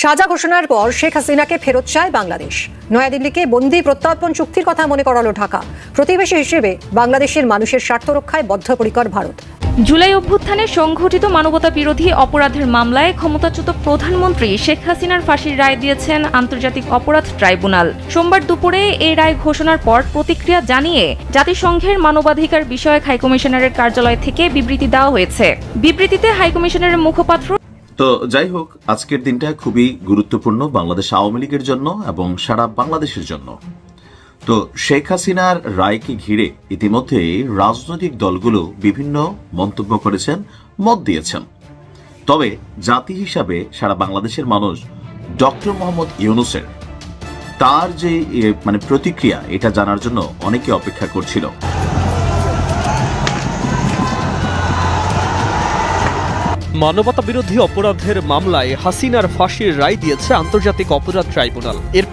সাজা ঘোষণার পর শেখ হাসিনাকে ফেরত চায় বাংলাদেশ। নয়াদিল্লিকে বন্দি প্রত্যর্পণ চুক্তির কথা মনে করালো ঢাকা। প্রতিবেশী হিসেবে বাংলাদেশের মানুষের স্বার্থ রক্ষায় বদ্ধপরিকর ভারত। জুলাই অভ্যুত্থানে সংঘটিত মানবতা বিরোধী অপরাধের মামলায় ক্ষমতাচ্যুত প্রধানমন্ত্রী শেখ হাসিনার ফাঁসির রায় দিয়েছেন আন্তর্জাতিক অপরাধ ট্রাইব্যুনাল। সোমবার দুপুরে এই রায় ঘোষণার পর প্রতিক্রিয়া জানিয়ে জাতিসংঘের মানবাধিকার বিষয়ক হাইকমিশনারের কার্যালয় থেকে বিবৃতি দেওয়া হয়েছে। বিবৃতিতে হাইকমিশনারের মুখপাত্র তো যাই হোক, আজকের দিনটা খুবই গুরুত্বপূর্ণ বাংলাদেশ আওয়ামী লীগের জন্য এবং সারা বাংলাদেশের জন্য। তো শেখ হাসিনার রায়কে ঘিরে ইতিমধ্যে রাজনৈতিক দলগুলো বিভিন্ন মন্তব্য করেছেন, মত দিয়েছেন। তবে জাতি হিসাবে সারা বাংলাদেশের মানুষ ডক্টর মোহাম্মদ ইউনুসের তার যে মানে প্রতিক্রিয়া, এটা জানার জন্য অনেকে অপেক্ষা করছিল। মানবতা বিরোধী অপরাধের মামলায় হাসিনার ফাঁসির রায় দিয়েছে আন্তর্জাতিক অপরাধ ট্রাইব্যুনাল। এর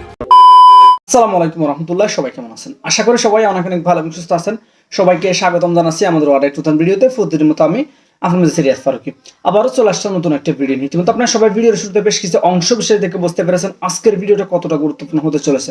আসসালামু আলাইকুম রহমতুল্লাহ সবাই কেমন আছেন? আশা করি সবাই অনেক অনেক ভালো এবং সুস্থ আছেন। সবাইকে স্বাগতম জানাচ্ছি আমাদের আরেক নতুন ভিডিওতে। প্রতিদিনের মতো আমি আপনাদের সিরিয়াস ফারুকি। আবারও চলে আসছে নতুন একটা ভিডিও নিয়ে। ইতিমধ্যে আপনারা সবাই ভিডিওর শুরুতে বেশ কিছু অংশ বিশেষ দেখে বুঝতে পেরেছেন আজকের ভিডিওটা কতটা গুরুত্বপূর্ণ হতে চলেছে।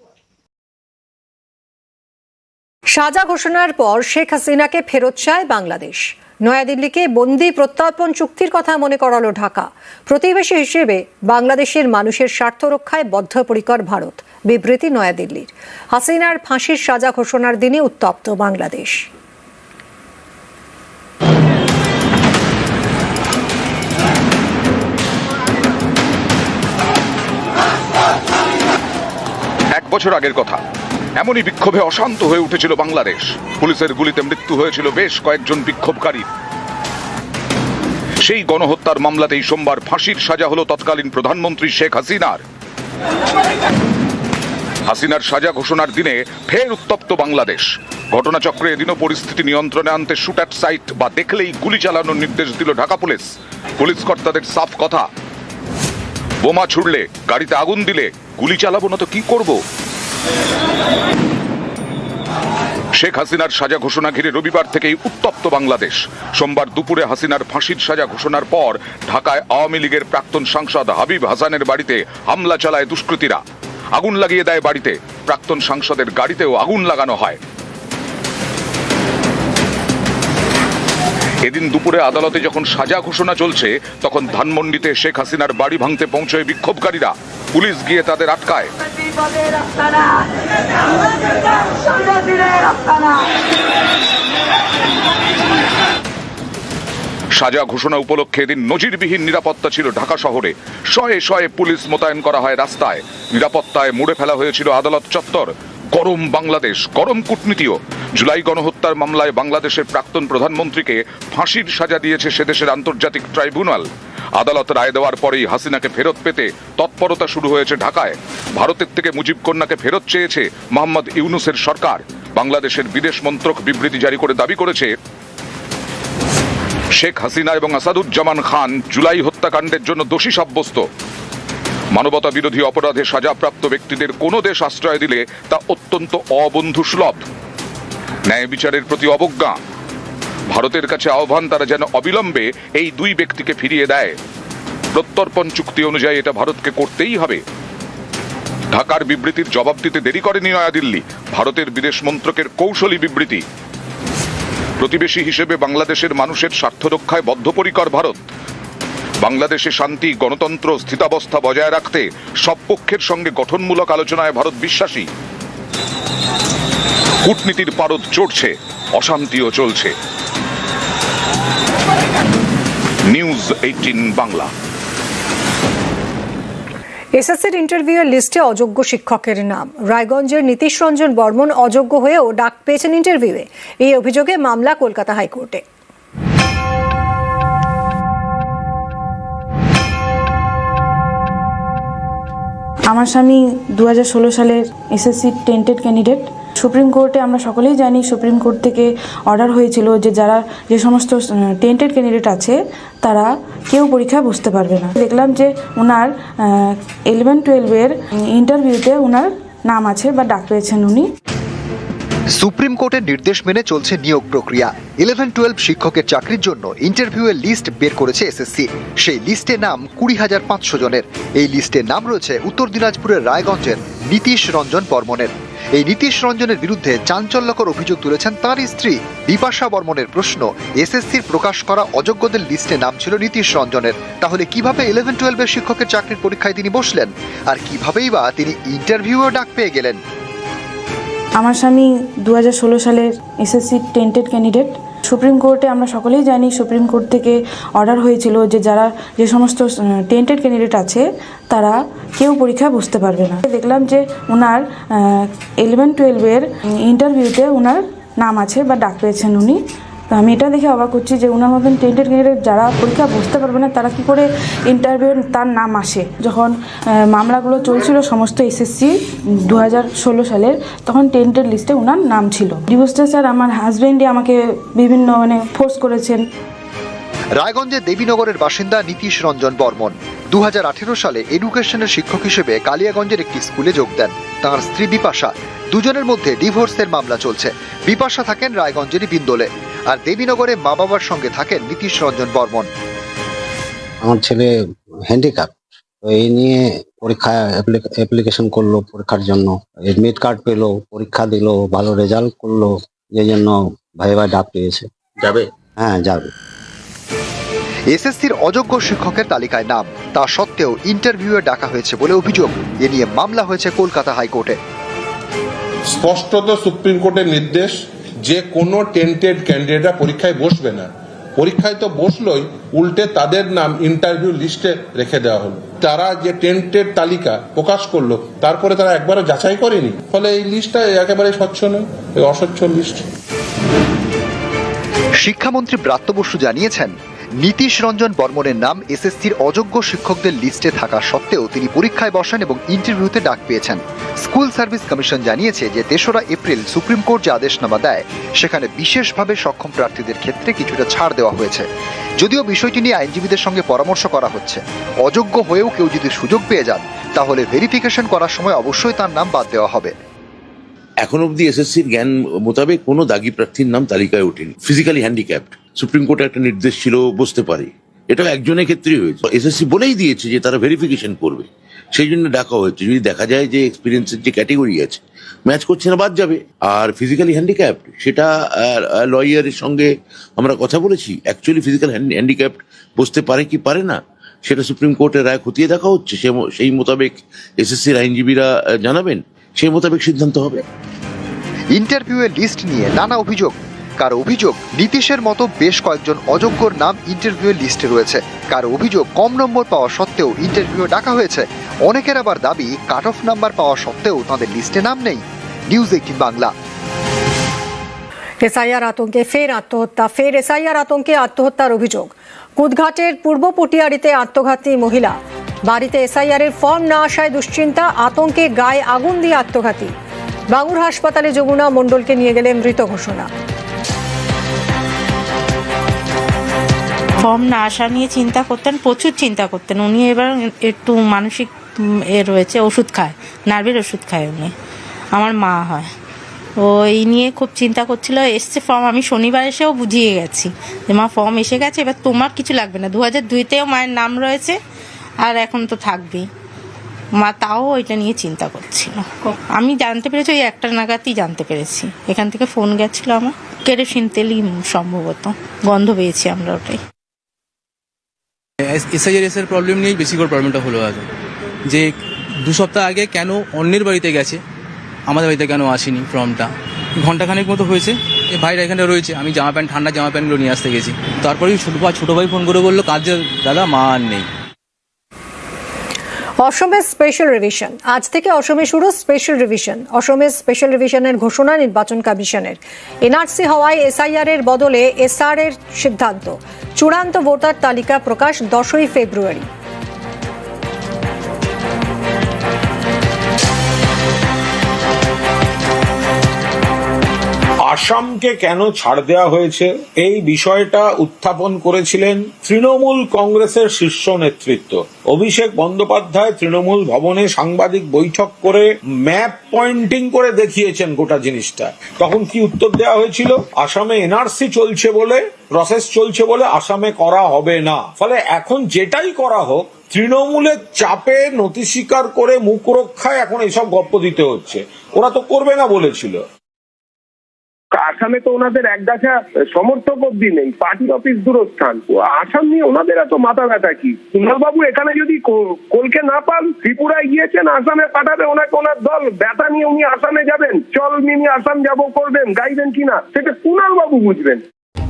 সাজা ঘোষণার পর শেখ হাসিনাকে ফেরত চায় বাংলাদেশ। নয়াদিল্লিকে বন্দি প্রত্যর্পণ চুক্তির কথা মনে করালো ঢাকা। প্রতিবেশী হিসেবে বাংলাদেশের মানুষের স্বার্থ রক্ষায় বদ্ধপরিকর ভারত। বিবৃতি নয়াদিল্লির। হাসিনার ফাঁসির সাজা ঘোষণার দিনে উত্তপ্ত বাংলাদেশ। বছর আগের কথা। এমনই বিক্ষোভে অশান্ত হয়ে উঠেছিল বাংলাদেশ। পুলিশের গুলিতে মৃত্যু হয়েছিল বেশ কয়েকজন বিক্ষোভকারী। সেই গণহত্যার মামলাতেই সোমবার ফাঁসির সাজা হলো তৎকালীন প্রধানমন্ত্রী শেখ হাসিনার। হাসিনার সাজা ঘোষণার দিনে ফের উত্তপ্ত বাংলাদেশ। ঘটনাচক্রে এদিনও পরিস্থিতি নিয়ন্ত্রণে আনতে শুট অ্যাট সাইট বা দেখলেই গুলি চালানোর নির্দেশ দিল ঢাকা পুলিশ। পুলিশ কর্তাদের সাফ কথা। বোমা ছুড়লে, গাড়িতে আগুন দিলে গুলি চালাবো না তো কি করব? শেখ হাসিনার সাজা ঘোষণা ঘিরে রবিবার থেকেই উত্তপ্ত বাংলাদেশ। সোমবার দুপুরে হাসিনার ফাঁসির সাজা ঘোষণার পর ঢাকায় আওয়ামী লীগের প্রাক্তন সাংসদ হাবিব হাসানের বাড়িতে হামলা চালায় দুষ্কৃতীরা। আগুন লাগিয়ে দেয় বাড়িতে, প্রাক্তন সাংসদের গাড়িতেও আগুন লাগানো হয়। এদিন দুপুরে আদালতে যখন সাজা ঘোষণা চলছে, তখন ধানমন্ডিতে শেখ হাসিনার বাড়ি ভাঙতে পৌঁছয় বিক্ষোভকারীরা। পুলিশ গিয়ে তাদের আটকায়। সাজা ঘোষণা উপলক্ষে এদিন নজিরবিহীন নিরাপত্তা ছিল ঢাকা শহরে। শয়ে শয়ে পুলিশ মোতায়েন করা হয় রাস্তায়। নিরাপত্তায় মুড়ে ফেলা হয়েছিল আদালত চত্বর। গরম বাংলাদেশ, গরম কূটনীতিও। জুলাই গণহত্যার মামলায় বাংলাদেশের প্রাক্তন প্রধানমন্ত্রীকে ফাঁসির সাজা দিয়েছে সেদেশের আন্তর্জাতিক ট্রাইব্যুনাল। আদালত রায় দেওয়ার পরেই হাসিনাকে ফেরত পেতে তৎপরতা শুরু হয়েছে ঢাকায়। ভারতের থেকে মুজিব কন্যাকে ফেরত চেয়েছে মোহাম্মদ ইউনুসের সরকার। বাংলাদেশের বিদেশ মন্ত্রক বিবৃতি জারি করে দাবি করেছে, শেখ হাসিনা এবং আসাদুজ্জামান খান জুলাই হত্যাকাণ্ডের জন্য দোষী সাব্যস্ত। মানবতা বিরোধী অপরাধে সাজাপ্রাপ্ত ব্যক্তিদের কোনো দেশ আশ্রয় দিলে তা অত্যন্ত অবন্ধুসুলভ ন্যায় বিচারের প্রতি অবজ্ঞা। ভারতের কাছে আহ্বান, তারা যেন অবিলম্বে এই দুই ব্যক্তিকে ফিরিয়ে দেয়। প্রত্যর্পণ চুক্তি অনুযায়ী এটা ভারতকে করতেই হবে। ঢাকার বিবৃতির জবাব দিতে দেরি করেনি নয়াদিল্লি, ভারতের বিদেশ মন্ত্রকের কৌশলী বিবৃতি। প্রতিবেশী হিসেবে বাংলাদেশের মানুষের স্বার্থ রক্ষায় বদ্ধপরিকর ভারত। বাংলাদেশে শান্তি, গণতন্ত্র, স্থিতাবস্থা বজায় রাখতে সব পক্ষের সঙ্গে গঠনমূলক আলোচনায় ভারত বিশ্বাসী। কূটনীতির পারদ চড়ছে, অশান্তিও চলছে। নিউজ এইটিন বাংলা এসএসসির ইন্টারভিউয়ের লিস্টে অযোগ্য শিক্ষকের নাম। রায়গঞ্জের নীতিশ রঞ্জন বর্মন অযোগ্য হয়েও ডাক পেয়েছেন ইন্টারভিউয়ে এই অভিযোগে মামলা কলকাতা হাইকোর্টে। আমার স্বামী দু হাজার ষোলো সালের এসএসসি টেন্টেড ক্যান্ডিডেট সুপ্রিম কোর্টে আমরা সকলেই জানি সুপ্রিম কোর্ট থেকে অর্ডার হয়েছিল যে যারা যে সমস্ত টেন্টেড ক্যান্ডিডেট আছে, তারা কেউ পরীক্ষায় বসতে পারবে না। দেখলাম যে ওনার ইলেভেন টুয়েলভের ইন্টারভিউতে ওনার নাম আছে বা ডাক পেয়েছেন উনি। সুপ্রিম কোর্টের নির্দেশ মেনে চলছে নিয়োগ প্রক্রিয়া। ইলেভেন টুয়েলভ শিক্ষকের চাকরির জন্য ইন্টারভিউয়ের লিস্ট বের করেছে এসএসসি সেই লিস্টে নাম কুড়ি হাজার পাঁচশো জনের। এই লিস্টে নাম রয়েছে উত্তর দিনাজপুরের রায়গঞ্জের নীতিশ রঞ্জন বর্মনের। এই নীতিশ রঞ্জনের বিরুদ্ধে চাঞ্চল্যকর অভিযোগ তুলেছেন তার স্ত্রী বিপাশা বর্মনের প্রশ্ন, এসএসসির প্রকাশ করা অযোগ্যদের লিস্টে নাম ছিল নীতিশ রঞ্জনের। তাহলে কীভাবে ইলেভেন টুয়েলভের শিক্ষকের চাকরির পরীক্ষায় তিনি বসলেন? আর কিভাবেই বা তিনি ইন্টারভিউও ডাক পেয়ে গেলেন? আমার স্বামী দু হাজার ষোলো সালের এসএসসি টেন্টেড ক্যান্ডিডেট সুপ্রিম কোর্টে আমরা সকলেই জানি, সুপ্রিম কোর্ট থেকে অর্ডার হয়েছিল যে যারা যে সমস্ত টেন্টেড ক্যান্ডিডেট আছে, তারা কেউ পরীক্ষায় বসতে পারবে না। দেখলাম যে ওনার ইলেভেন টুয়েলভের ইন্টারভিউতে ওনার নাম আছে বা ডাক পেয়েছেন উনি। তো আমি এটা দেখে অবাক হচ্ছি যে ওনার মতন টেন্টেড ক্যান্ডিডেট যারা পরীক্ষা বসতে পারবে না, তারা কি করে ইন্টারভিউ তার নাম আসে? যখন মামলাগুলো চলছিল সমস্ত এসএসসি দু হাজার ষোলো সালের, তখন টেন্টেড লিস্টে ওনার নাম ছিল। ডিভোর্সটা স্যার আমার হাজব্যান্ডই আমাকে বিভিন্ন মানে ফোর্স করেছেন। রায়গঞ্জের দেবীনগরের বাসিন্দা নীতিশ রঞ্জন বর্মন দু হাজার আঠেরো সালে এডুকেশনের শিক্ষক হিসেবে কালিয়াগঞ্জের একটি স্কুলে যোগ দেন। তাঁর স্ত্রী বিপাশা, দুজনের মধ্যে ডিভোর্সের মামলা চলছে। বিপাশা থাকেন রায়গঞ্জেরই বিন্দোলে। আর দেবীনগরে মা বাবার সঙ্গে থাকেন নীতিশ রঞ্জন বর্মন। আমার ছেলে হ্যান্ডিক্যাপ তো এই নিয়ে পরীক্ষা অ্যাপ্লিকেশন করল পরীক্ষার জন্য। এডমিট কার্ড পেল পরীক্ষা দিলো ভালো রেজাল্ট করল যে জন্য ভাই ভাই ডাক পেয়েছে। যাবে? হ্যাঁ যাবে। এসএসসির অযোগ্য শিক্ষকের তালিকায় নাম তা সত্ত্বেও ইন্টারভিউয়ে ডাকা হয়েছে বলে অভিযোগ। এ নিয়ে মামলা হয়েছে কলকাতা হাইকোর্টে। স্পষ্টত সুপ্রিম কোর্টের নির্দেশ যে কোনো টেন্টেড ক্যান্ডিডেটরা পরীক্ষায় বসবে না। পরীক্ষায় তো বসলোই, উল্টে তাদের নাম ইন্টারভিউ লিস্টে রেখে দেওয়া হলো। তারা যে টেন্টের তালিকা প্রকাশ করল, তারপরে তারা একবারও যাচাই করেনি। ফলে এই লিস্টটা একেবারে স্বচ্ছ নয় অস্বচ্ছ লিস্ট শিক্ষামন্ত্রী ব্রাত্য বসু জানিয়েছেন নীতিশ রঞ্জন বর্মনের নাম এসএসসির অযোগ্য শিক্ষকদের লিস্টে থাকা সত্ত্বেও তিনি পরীক্ষায় বসেন এবং ইন্টারভিউতে ডাক পেয়েছেন। স্কুল সার্ভিস কমিশন জানিয়েছে যে তেসরা এপ্রিল সুপ্রিম কোর্ট যে আদেশনামা দেয়, সেখানে বিশেষভাবে সক্ষম প্রার্থীদের ক্ষেত্রে কিছুটা ছাড় দেওয়া হয়েছে। যদিও বিষয়টি নিয়ে আইনজীবীদের সঙ্গে পরামর্শ করা হচ্ছে। অযোগ্য হয়েও কেউ যদি সুযোগ পেয়ে যান, তাহলে ভেরিফিকেশন করার সময় অবশ্যই তার নাম বাদ দেওয়া হবে। এখন অব্দি এসএসসির জ্ঞান মোতাবেক কোনো দাগি প্রার্থীর নাম তালিকায় ওঠেনি। ফিজিক্যালি হ্যান্ডিক্যাপড সুপ্রিম কোর্টে একটা নির্দেশ ছিল, বসতে পারে। এটা একজনের ক্ষেত্রেই হয়েছে। এসএসসি বলেই দিয়েছে যে তারা ভেরিফিকেশন করবে। সেই জন্য ডাকা হয়েছে। যদি দেখা যায় যে এক্সপিরিয়েন্সের যে ক্যাটেগরি আছে ম্যাচ করছে না, বাদ যাবে। আর ফিজিক্যালি হ্যান্ডিক্যাপড সেটা লয়ারের সঙ্গে আমরা কথা বলেছি। অ্যাকচুয়ালি ফিজিক্যাল হ্যান্ডিক্যাপড বসতে পারে কি পারে না, সেটা সুপ্রিম কোর্টের রায় খতিয়ে দেখা হচ্ছে। সেই মোতাবেক এসএসসির আইনজীবীরা জানাবেন। সেই মোতাবেক সিদ্ধান্ত হবে। ইন্টারভিউয়ের লিস্ট নিয়ে নানা অভিযোগ। কারও অভিযোগ, নীতিশের মতো বেশ কয়েকজন অযোগ্যর নাম ইন্টারভিউয়ের লিস্টে রয়েছে। কারও অভিযোগ কম নম্বর পাওয়া সত্ত্বেও ইন্টারভিউ ডাকা হয়েছে। অনেকের আবার দাবি কাট অফ নাম্বার পাওয়া সত্ত্বেও তাদের লিস্টে নাম নেই। News eighteen Bangla. এসআইআর আতঙ্কে ফের আত্মহত্যা, ফের এসআইআর আতঙ্কে আত্মহত্যার অভিযোগ। কুদঘাটের পূর্ব পটিয়ারিতে আত্মঘাতী মহিলা। বাড়িতে এসআইআর এর ফর্ম না আসায় দুশ্চিন্তা, আতঙ্কে গায়ে আগুন দিয়ে আত্মঘাতী। বাঙুর হাসপাতালে যমুনা মণ্ডলকে নিয়ে গেলে মৃত ঘোষণা। ফর্ম না আসা নিয়ে চিন্তা করতেন, প্রচুর চিন্তা করতেন। উনি এবার একটু মানসিক এ রয়েছে, ওষুধ খায়, নার্ভের ওষুধ খায় উনি। আমার মা হয়। ও এই নিয়ে খুব চিন্তা করছিল, এসছে ফর্ম আমি শনিবার এসেও বুঝিয়ে গেছি যে মা ফর্ম এসে গেছে, এবার তোমার কিছু লাগবে না। দু হাজার দুইতেও মায়ের নাম রয়েছে, আর এখন তো থাকবেই। মা তাও ওইটা নিয়ে চিন্তা করছিল। আমি জানতে পেরেছি, ওই একটা নাগাদই জানতে পেরেছি। এখান থেকে ফোন গেছিল আমার। কেরোসিন তেলই সম্ভবত। গন্ধ পেয়েছি আমরা ওটাই। এসআইআর এর প্রবলেম নিয়েই বেশি করে প্রবলেমটা হলো আগে যে দু সপ্তাহ আগে কেন অন্যের বাড়িতে গেছে? আমাদের বাড়িতে কেন আসেনি ফর্মটা? ঘন্টাখানেক মতো হয়েছে। এ ভাইরা এখানে রয়েছে। আমি জামা প্যান্ট, ঠান্ডা জামা প্যান্টগুলো নিয়ে আসতে গেছি। তারপরেই ছোটো ভাই ছোটো ভাই ফোন করে বলল কাজের দাদা, মা আর নেই। অসমের স্পেশাল রিভিশন আজ থেকে অসমে শুরু স্পেশাল রিভিশন অসমের স্পেশাল রিভিশনের ঘোষণা নির্বাচন কমিশনের। এনআরসি হওয়ায় এসআইআর এর বদলে এসআর এর সিদ্ধান্ত। চূড়ান্ত ভোটার তালিকা প্রকাশ দশই ফেব্রুয়ারি। আসামকে কেন ছাড় দেওয়া হয়েছে? এই বিষয়টা উত্থাপন করেছিলেন তৃণমূল কংগ্রেসের শীর্ষ নেতৃত্ব। অভিষেক বন্দ্যোপাধ্যায় তৃণমূল ভবনে সাংবাদিক বৈঠক করে ম্যাপ পয়েন্টিং করে দেখিয়েছেন গোটা জিনিসটা। তখন কি উত্তর দেওয়া হয়েছিল? আসামে এনআরসি চলছে বলে প্রসেস চলছে বলে আসামে করা হবে না। ফলে এখন যেটাই করা হোক, তৃণমূলের চাপে নথি স্বীকার করে মুখ রক্ষায় এখন এইসব গপ্প দিতে হচ্ছে। ওরা তো করবে না বলেছিল। আসামে তো ওনাদের এক গাছা সমর্থক অব্দি নেই পার্টির অফিস দূরস্থান। আসাম নিয়ে ওনাদের এত মাথা ব্যথা কি? কুণালবাবু এখানে যদি কলকে না পান, ত্রিপুরায় গিয়েছেন, আসামে পাঠাবে ওনাকে ওনার দল। ব্যথা নিয়ে উনি আসামে যাবেন। চল মিনি আসাম যাব, করবেন, গাইবেন কিনা, সেটা কুণালবাবু বুঝবেন।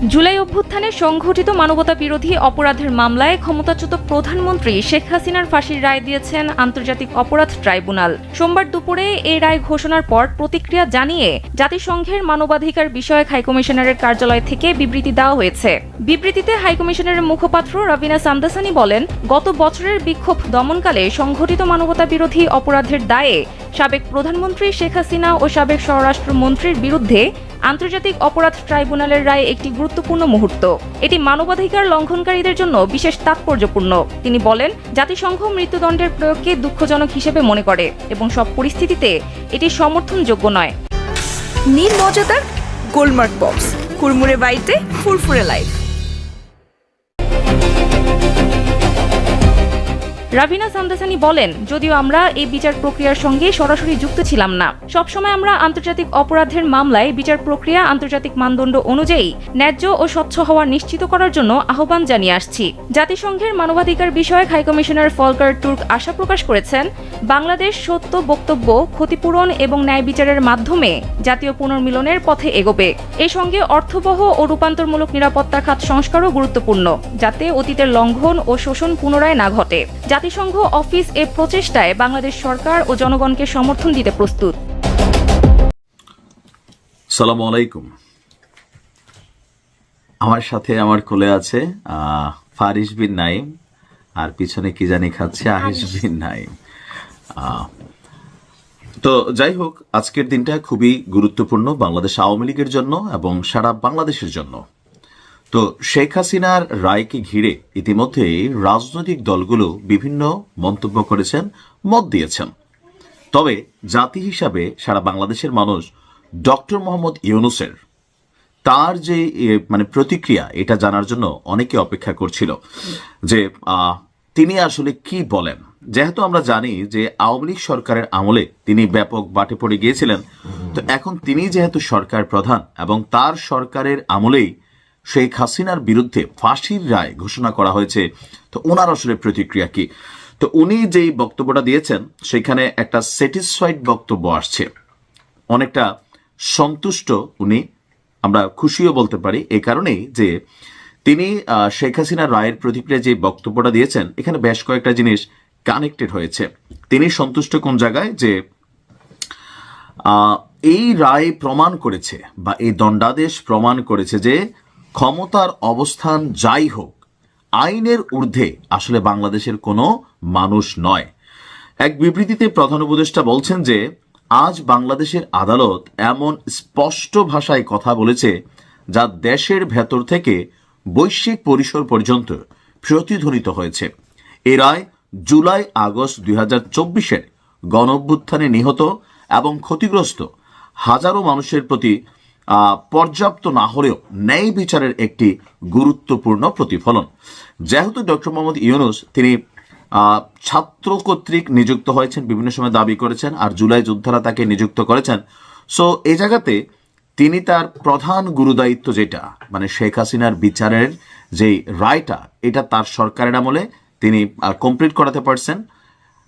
জুলাই অভ্যুত্থানে সংঘটিত মানবতা বিরোধী অপরাধের মামলায় ক্ষমতাচ্যুত প্রধানমন্ত্রী শেখ হাসিনার ফাঁসির রায় দিয়েছেন আন্তর্জাতিক অপরাধ ট্রাইব্যুনাল। সোমবার দুপুরে এই রায় ঘোষণার পর প্রতিক্রিয়া জানিয়ে জাতিসংঘের মানবাধিকার বিষয়ক হাইকমিশনারের কার্যালয় থেকে বিবৃতি দেওয়া হয়েছে। বিবৃতিতে হাইকমিশনারের মুখপাত্র রবিনা সামদাসানি বলেন, গত বছরের বিক্ষোভ দমনকালে সংঘটিত মানবতা বিরোধী অপরাধের দায়ে সাবেক প্রধানমন্ত্রী শেখ হাসিনা ও সাবেক স্বরাষ্ট্রমন্ত্রীর বিরুদ্ধে আন্তর্জাতিক অপরাধ ট্রাইব্যুনালের রায় একটি গুরুত্বপূর্ণ মুহূর্ত। এটি মানবাধিকার লঙ্ঘনকারীদের জন্য বিশেষ তাৎপর্যপূর্ণ। তিনি বলেন, জাতিসংঘ মৃত্যুদণ্ডের প্রয়োগকে দুঃখজনক হিসেবে মনে করে এবং সব পরিস্থিতিতে এটি সমর্থনযোগ্য নয়। নীল মজাদার গোলমার্ক বক্স। কুরমুরে বাইটে ফুরফুরে লাইফ রাভিনা সামদাসানি বলেন, যদিও আমরা এই বিচার প্রক্রিয়ার সঙ্গে সরাসরি যুক্ত ছিলাম না। সবসময় আমরা আন্তর্জাতিক অপরাধের মামলায় বিচার প্রক্রিয়া, আন্তর্জাতিক মানদণ্ড অনুযায়ী ন্যায্য ও স্বচ্ছ হওয়া নিশ্চিত করার জন্য আহ্বান জানিয়ে আসছি। জাতিসংঘের মানবাধিকার বিষয়ক হাইকমিশনার ফলকার তুর্ক আশা প্রকাশ করেছেন, বাংলাদেশ সত্য বক্তব্য, ক্ষতিপূরণ এবং ন্যায় বিচারের মাধ্যমে জাতীয় পুনর্মিলনের পথে এগোবে। এই সঙ্গে অর্থবহ ও রূপান্তরমূলক নিরাপত্তা খাত সংস্কারও গুরুত্বপূর্ণ, যাতে অতীতের লঙ্ঘন ও শোষণ পুনরায় না ঘটে। জাতিসংঘ অফিস এ প্রচেষ্টায় বাংলাদেশ সরকার ও জনগণকে সমর্থন দিতে প্রস্তুত। সালাম আলাইকুম। আমার সাথে আমার কোলে আছে আহ, ফারিস বিন নাইম আর পিছনে কি জানি খাচ্ছে আহিস বিন নাইম। আহ, তো যাই হোক আজকের দিনটা খুবই গুরুত্বপূর্ণ বাংলাদেশ আওয়ামী লীগের জন্য এবং সারা বাংলাদেশের জন্য। তো শেখ হাসিনার রায়কে ঘিরে ইতিমধ্যে রাজনৈতিক দলগুলো বিভিন্ন মন্তব্য করেছেন, মত দিয়েছেন। তবে জাতি হিসাবে সারা বাংলাদেশের মানুষ ডক্টর মোহাম্মদ ইউনুসের তার যে মানে প্রতিক্রিয়া, এটা জানার জন্য অনেকে অপেক্ষা করছিল যে তিনি আসলে কি বলেন? যেহেতু আমরা জানি যে আওয়ামী লীগ সরকারের আমলে তিনি ব্যাপক বাটে পড়ে গিয়েছিলেন, তো এখন তিনি যেহেতু সরকার প্রধান এবং তার সরকারের আমলেই শেখ হাসিনার বিরুদ্ধে ফাঁসির রায় ঘোষণা করা হয়েছে। তো ওনার আসলে প্রতিক্রিয়া কি? তো উনি যেই বক্তব্যটা দিয়েছেন, সেখানে একটা স্যাটিসফাইড বক্তব্য আসছে। অনেকটা সন্তুষ্ট উনি, আমরা খুশিও বলতে পারি এই কারণেই যে তিনি শেখ হাসিনার রায়ের প্রতিক্রিয়া যে বক্তব্যটা দিয়েছেন, এখানে বেশ কয়েকটা জিনিস কানেক্টেড হয়েছে। তিনি সন্তুষ্ট কোন জায়গায়? যে এই রায় প্রমাণ করেছে বা এই দণ্ডাদেশ প্রমাণ করেছে যে ক্ষমতার অবস্থান যাই হোক, আইনের ঊর্ধ্বে আসলে বাংলাদেশের কোনো মানুষ নয়। এক বিবৃতিতে প্রধান উপদেষ্টা বলছেন যে, আজ বাংলাদেশের আদালত এমন স্পষ্ট ভাষায় কথা বলেছে যা দেশের ভেতর থেকে বৈশ্বিক পরিসর পর্যন্ত প্রতিধ্বনিত হয়েছে। এ রায় জুলাই আগস্ট দুই হাজার চব্বিশের গণ অভ্যুত্থানে নিহত এবং ক্ষতিগ্রস্ত হাজারো মানুষের প্রতি পর্যাপ্ত না হলেও ন্যায় বিচারের একটি গুরুত্বপূর্ণ প্রতিফলন। যেহেতু ডক্টর মোহাম্মদ ইউনুস তিনি ছাত্র কর্তৃক নিযুক্ত হয়েছেন, বিভিন্ন সময় দাবি করেছেন আর জুলাই যোদ্ধারা তাকে নিযুক্ত করেছেন। সো এই জায়গাতে তিনি তার প্রধান গুরুদায়িত্ব যেটা মানে শেখ হাসিনার বিচারের যে রায়টা, এটা তার সরকারের আমলে তিনি কমপ্লিট করাতে পারছেন।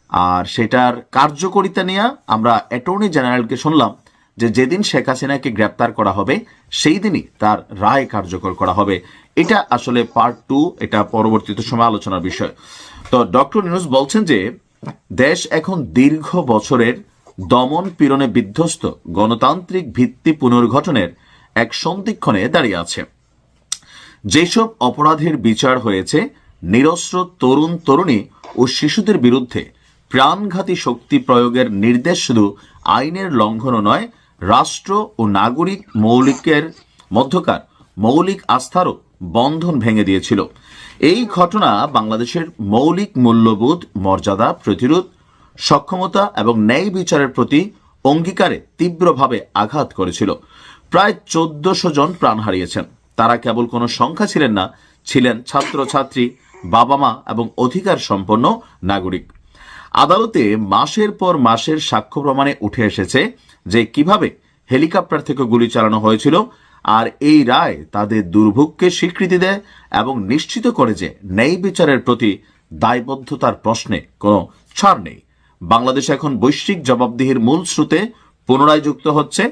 আর সেটার কার্যকরিতা নিয়ে আমরা অ্যাটর্নি জেনারেলকে শুনলাম যে যেদিন শেখ হাসিনাকে গ্রেপ্তার করা হবে, সেই দিনই তার রায় কার্যকর করা হবে। এটা আসলে পার্ট টু এটা পরবর্তীতে সময় আলোচনার বিষয়। তো ডক্টর নিউজ বলছেন যে, দেশ এখন দীর্ঘ বছরের দমন পীড়নে বিধ্বস্ত গণতান্ত্রিক ভিত্তি পুনর্গঠনের এক সন্ধিক্ষণে দাঁড়িয়ে আছে। যেসব অপরাধের বিচার হয়েছে, নিরস্ত্র তরুণ তরুণী ও শিশুদের বিরুদ্ধে প্রাণঘাতী শক্তি প্রয়োগের নির্দেশ শুধু আইনের লঙ্ঘনও নয় রাষ্ট্র ও নাগরিক মৌলিকের মধ্যকার মৌলিক আস্থারও বন্ধন ভেঙে দিয়েছিল। এই ঘটনা বাংলাদেশের মৌলিক মূল্যবোধ, মর্যাদা, প্রতিরোধ, সক্ষমতা এবং ন্যায় বিচারের প্রতি অঙ্গীকারে তীব্রভাবে আঘাত করেছিল। প্রায় চোদ্দশো জন প্রাণ হারিয়েছেন। তারা কেবল কোনো সংখ্যা ছিলেন না, ছিলেন ছাত্রছাত্রী বাবা মা এবং অধিকার সম্পন্ন নাগরিক। আদালতে মাসের পর মাসের সাক্ষ্য প্রমাণে উঠে এসেছে যে কীভাবে হেলিকপ্টার থেকে গুলি চালানো হয়েছিল, আর এই রায় তাদের দুর্ভোগকে স্বীকৃতি দেয় এবং নিশ্চিত করে যে ন্যায় বিচারের প্রতি দায়বদ্ধতার প্রশ্নে কোনো ছাড় নেই। বাংলাদেশ এখন বৈশ্বিক জবাবদিহির মূল স্রোতে পুনরায় যুক্ত হচ্ছে।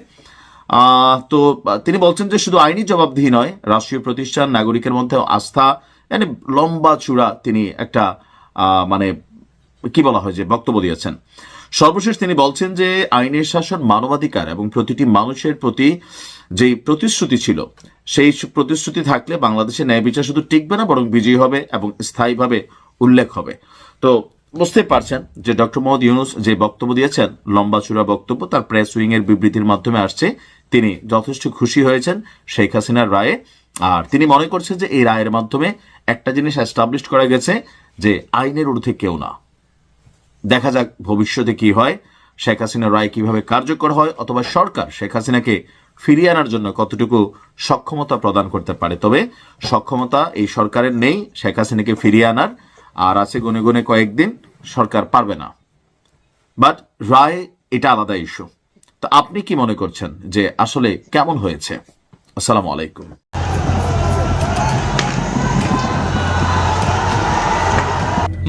তো তিনি বলছেন যে শুধু আইনি জবাবদিহি নয়, রাষ্ট্রীয় প্রতিষ্ঠান, নাগরিকের মধ্যে আস্থা মানে লম্বা চূড়া তিনি একটা মানে কি বলা হয় যে বক্তব্য দিয়েছেন। সর্বশেষ তিনি বলছেন যে আইনের শাসন মানবাধিকার এবং প্রতিটি মানুষের প্রতি যে প্রতিশ্রুতি ছিল, সেই প্রতিশ্রুতি থাকলে বাংলাদেশের ন্যায় বিচার শুধু টিকবে না, বরং বিজয়ী হবে এবং স্থায়ীভাবে উল্লেখ হবে। তো বুঝতে পারছেন যে ডক্টর মোহাম্মদ ইউনুস যে বক্তব্য দিয়েছেন, লম্বা চূড়া বক্তব্য, তার প্রেস উইং এর বিবৃতির মাধ্যমে আসছে, তিনি যথেষ্ট খুশি হয়েছেন শেখ হাসিনার রায়ে। আর তিনি মনে করছেন যে এই রায়ের মাধ্যমে একটা জিনিস এস্টাবলিশ করা গেছে যে আইনের ঊর্ধ্বে কেউ না। দেখা যাক ভবিষ্যতে কি হয়, শেখ হাসিনার রায় কীভাবে কার্যকর হয় অথবা সরকার শেখ হাসিনাকে ফিরিয়ে আনার জন্য কতটুকু সক্ষমতা প্রদান করতে পারে। তবে সক্ষমতা এই সরকারের নেই, শেখ হাসিনাকে ফিরিয়ে আনার, আর আছে গুনে গুনে কয়েকদিন, সরকার পারবে না। বাট রায় এটা আলাদা ইস্যু। তো আপনি কি মনে করছেন যে আসলে কেমন হয়েছে? আসসালামু আলাইকুম।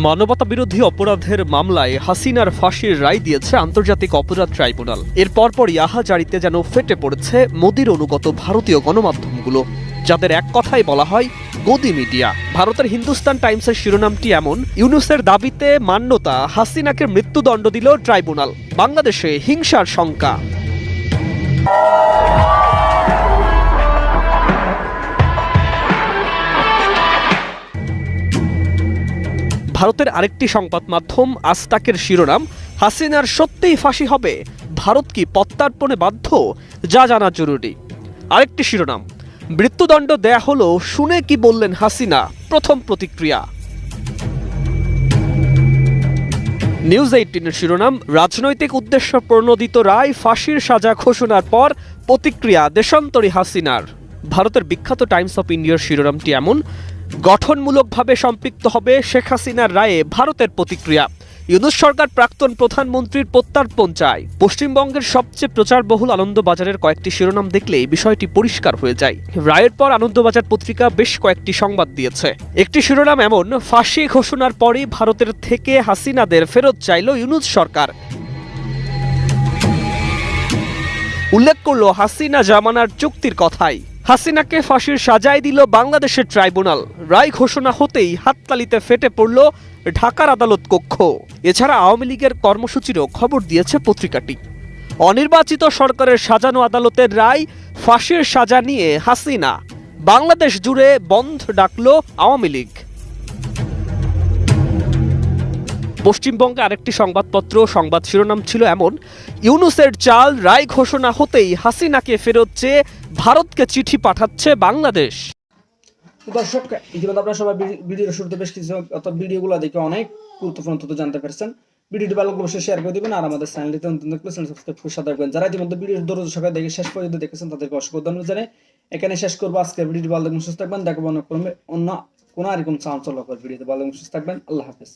মানবতা বিরোধী অপরাধের মামলায় হাসিনার ফাঁসির রায় দিয়েছে আন্তর্জাতিক অপরাধ ট্রাইব্যুনাল। এর পরপরই আহাজারিতে যেন ফেটে পড়েছে মোদির অনুগত ভারতীয় গণমাধ্যমগুলো, যাদের এক কথাই বলা হয়, গদি মিডিয়া ভারতের হিন্দুস্তান টাইমসের শিরোনামটি এমন, ইউনুসের দাবিতে মান্যতা, হাসিনাকে মৃত্যুদণ্ড দিল ট্রাইব্যুনাল, বাংলাদেশে হিংসার শঙ্কা ভারতের আরেকটি সংবাদ মাধ্যম আস্তাকের শিরোনাম, হাসিনার সত্যিই ফাঁসি হবে। ভারত কি প্রত্যার্পণে বাধ্য? যা জানা জরুরি। আরেকটি শিরোনাম, মৃত্যুদণ্ড দেয়া হলো, শুনে কি বললেন হাসিনা? প্রথম প্রতিক্রিয়া। নিউজ এইটিনের শিরোনাম, রাজনৈতিক উদ্দেশ্য প্রণোদিত রায়, ফাঁসির সাজা ঘোষণার পর প্রতিক্রিয়া দেশান্তরী হাসিনার। ভারতের বিখ্যাত টাইমস অফ ইন্ডিয়ার শিরোনামটি এমন গঠনমূলকভাবে সম্পৃক্ত হবে শেখ হাসিনার রায়ে ভারতের প্রতিক্রিয়া। ইউনুস সরকার প্রাক্তন প্রধানমন্ত্রীর প্রত্যার্পণ চায়। পশ্চিমবঙ্গের সবচেয়ে প্রচারবহুল আনন্দবাজারের কয়েকটি শিরোনাম দেখলেই বিষয়টি পরিষ্কার হয়ে যায়। রায়ের পর আনন্দবাজার পত্রিকা বেশ কয়েকটি সংবাদ দিয়েছে। একটি শিরোনাম এমন, ফাঁসি ঘোষণার পরই ভারতের থেকে হাসিনাদের ফেরত চাইল ইউনুস সরকার। উল্লেখ করল হাসিনা জামানার চুক্তির কথাই। হাসিনাকে ফাঁসির সাজাই দিল বাংলাদেশের ট্রাইব্যুনাল। রায় ঘোষণা হতেই হাততালিতে ফেটে পড়ল ঢাকার আদালত কক্ষ। এছাড়া আওয়ামী লীগের কর্মসূচিরও খবর দিয়েছে পত্রিকাটি। অনির্বাচিত সরকারের সাজানো আদালতের রায় ফাঁসির সাজা নিয়ে হাসিনা। বাংলাদেশ জুড়ে বন্ধ ডাকল আওয়ামী লীগ। পশ্চিমবঙ্গে আরেকটি সংবাদপত্র, সংবাদ শিরোনাম ছিল এমন। ইউনুসের চাল রায় ঘোষণা হতেই হাসিনাকে ফেরত চেয়ে ভারতকে চিঠি পাঠাচ্ছে বাংলাদেশ। দর্শক, ইতিমধ্যে সবাই ভিডিওর শুরুতে বেশ কিছু, অর্থাৎ ভিডিওগুলো দেখে অনেক গুরুত্বপূর্ণ তথ্য জানতে ভিডিওটি ভালো অবশ্যই শেয়ার করে দিবেন আর আমাদের চ্যানেলটিতে নতুন দেখলে সাবস্ক্রাইব করে সাথে রাখবেন যারা ইতিমধ্যে ভিডিওর দরজ সবাই দেখে শেষ পর্যন্ত দেখেছেন, তাদেরকে অসংখ্য ধন্যবাদ জানাই। এখানে শেষ করব আজকের ভিডিওটি। ভালো দেখবেন সুস্থ থাকবেন। দেখব অন্য কোনো অন্য কোনো আর এরকম চাঞ্চল্যকর ভিডিওতে। ভালো সুস্থ থাকবেন। আল্লাহ হাফেজ।